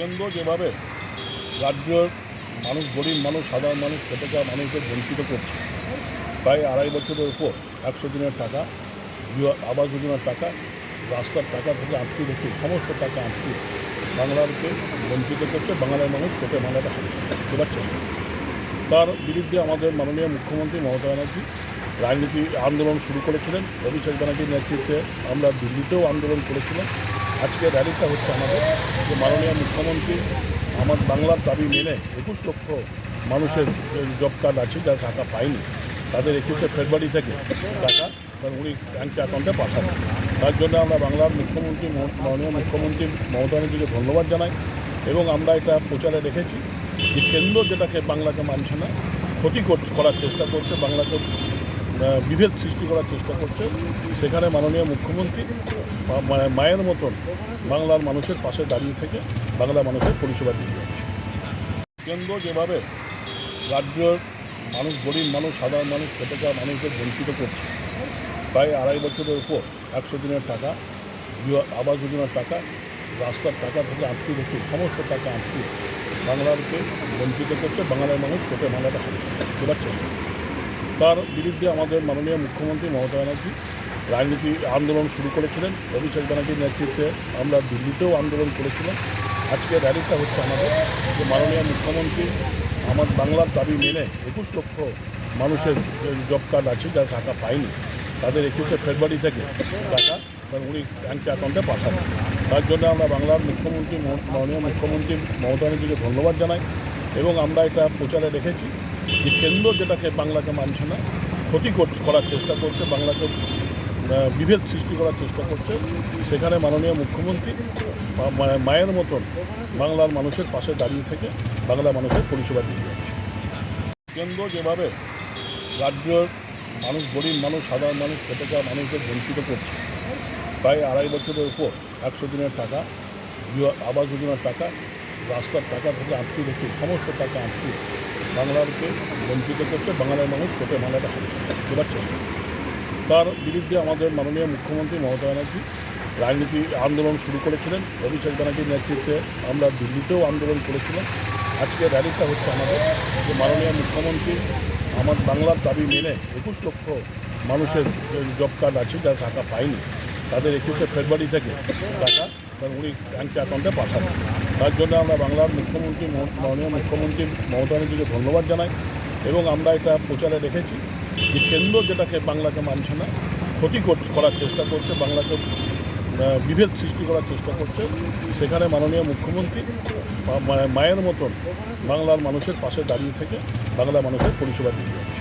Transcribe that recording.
কেন্দ্র যেভাবে রাজ্যের মানুষ, গরিব মানুষ, সাধারণ মানুষ, খেটে খাওয়া মানুষদের বঞ্চিত করছে। প্রায় আড়াই বছরের উপর একশো দিনের টাকা আবাস যোজনার টাকা, রাস্তার টাকা থেকে আটকে রেখে সমস্ত টাকা আটকে বাংলাকে বঞ্চিত করছে, বাংলার মানুষ পেটে বাংলাটা দেওয়ার চেষ্টা তার বিরুদ্ধে আমাদের মাননীয় মুখ্যমন্ত্রী মমতা ব্যানার্জি রাজনীতি আন্দোলন শুরু করেছিলেন। অভিষেক ব্যানার্জির নেতৃত্বে আমরা দিল্লিতেও আন্দোলন করেছিলাম। আজকে র্যালিটা হচ্ছে আমাদের, যে মাননীয় মুখ্যমন্ত্রী আমার বাংলার দাবি মেনে একুশ লক্ষ মানুষের জব কার্ড আছে, যারা টাকা পায়নি, তাদের একুশে ফেব্রুয়ারি থেকে টাকা উনি ব্যাঙ্ক অ্যাকাউন্টে পাঠাবেন তার জন্য আমরা বাংলার মুখ্যমন্ত্রী, মাননীয় মুখ্যমন্ত্রী মমতা ব্যানার্জিকে ধন্যবাদ জানাই এবং আমরা এটা প্রচারে রেখেছি যে কেন্দ্র যেটাকে বাংলাকে মানছে না, ক্ষতি কর- করার চেষ্টা করছে বাংলাকে বিভেদ সৃষ্টি করার চেষ্টা করছে সেখানে মাননীয় মুখ্যমন্ত্রী মানে মায়ের মতন বাংলার মানুষের পাশে দাঁড়িয়ে থেকে বাংলা মানুষের পরিষেবা দিয়ে যাচ্ছে কেন্দ্র যেভাবে রাজ্যের মানুষ, গরিব মানুষ, সাধারণ মানুষ, খেটে খাওয়া মানুষদের বঞ্চিত করছে, প্রায় আড়াই বছরের উপর একশো দিনের টাকা আবাস যোজনার টাকা, রাস্তার টাকা থেকে আটকে রেখে সমস্ত টাকা আটকে বাংলাকে বঞ্চিত করছে, বাংলার মানুষ পেটে বাংলাটা দেওয়ার চেষ্টা। তার বিরুদ্ধে আমাদের মাননীয় মুখ্যমন্ত্রী মমতা ব্যানার্জি রাজনীতি আন্দোলন শুরু করেছিলেন। অভিষেক ব্যানার্জির নেতৃত্বে আমরা দিল্লিতেও আন্দোলন করেছিলাম। আজকে র্যালিটা হচ্ছে আমাদের যে মাননীয় মুখ্যমন্ত্রী আমার বাংলার দাবি মেনে একুশ লক্ষ মানুষের জব কার্ড আছে, যারা টাকা পায়নি, তাদের একুশে ফেব্রুয়ারি থেকে টাকা তার উনি ব্যাঙ্ক অ্যাকাউন্টে পাঠাবেন তার জন্য আমরা বাংলার মুখ্যমন্ত্রী, মাননীয় মুখ্যমন্ত্রী মমতা ব্যানার্জিকে ধন্যবাদ জানাই এবং আমরা এটা প্রচারে রেখেছি। যে কেন্দ্র যেটাকে বাংলাকে মানছে না, ক্ষতি করার চেষ্টা করছে, বাংলাকে বিভেদ সৃষ্টি করার চেষ্টা করছে। সেখানে মাননীয় মুখ্যমন্ত্রী মানে মায়ের মতন বাংলার মানুষের পাশে দাঁড়িয়ে থেকে বাংলা মানুষের পরিষেবা দিয়ে যাচ্ছে। কেন্দ্র যেভাবে রাজ্যের মানুষ, গরিব মানুষ, সাধারণ মানুষ, খেটে খাওয়া মানুষদের বঞ্চিত করছে, প্রায় আড়াই বছরের উপর একশো দিনের টাকা আবাস যোজনার টাকা রাস্তার টাকা থেকে আটকে রেখে সমস্ত টাকা আটকে বাংলাকে বঞ্চিত করছে, বাংলার মানুষ পেটে বাংলাটা দেওয়ার চেষ্টা। তার বিরুদ্ধে আমাদের মাননীয় মুখ্যমন্ত্রী মমতা ব্যানার্জি রাজনীতি আন্দোলন শুরু করেছিলেন অভিষেক ব্যানার্জির নেতৃত্বে আমরা দিল্লিতেও আন্দোলন করেছিলাম আজকে র্যালিটা হচ্ছে আমাদের যে মাননীয় মুখ্যমন্ত্রী আমার বাংলার দাবি মেনে একুশ লক্ষ মানুষের জব কার্ড আছে, যারা টাকা পায়নি, তাদের একুশে ফেব্রুয়ারি থেকে টাকা উনি অ্যাকাউন্টে পাঠাবেন তার জন্য আমরা বাংলার মুখ্যমন্ত্রী মাননীয় মুখ্যমন্ত্রী মমতা ব্যানার্জিকে ধন্যবাদ জানাই এবং আমরা এটা প্রচারে রেখেছি যে কেন্দ্র যেটাকে বাংলাকে মানছে না, ক্ষতি কর- করার চেষ্টা করছে, বাংলাকে বিভেদ সৃষ্টি করার চেষ্টা করছে, সেখানে মাননীয় মুখ্যমন্ত্রী মানে মায়ের মতন বাংলার মানুষের পাশে দাঁড়িয়ে থেকে বাংলা মানুষের পরিষেবা যাচ্ছে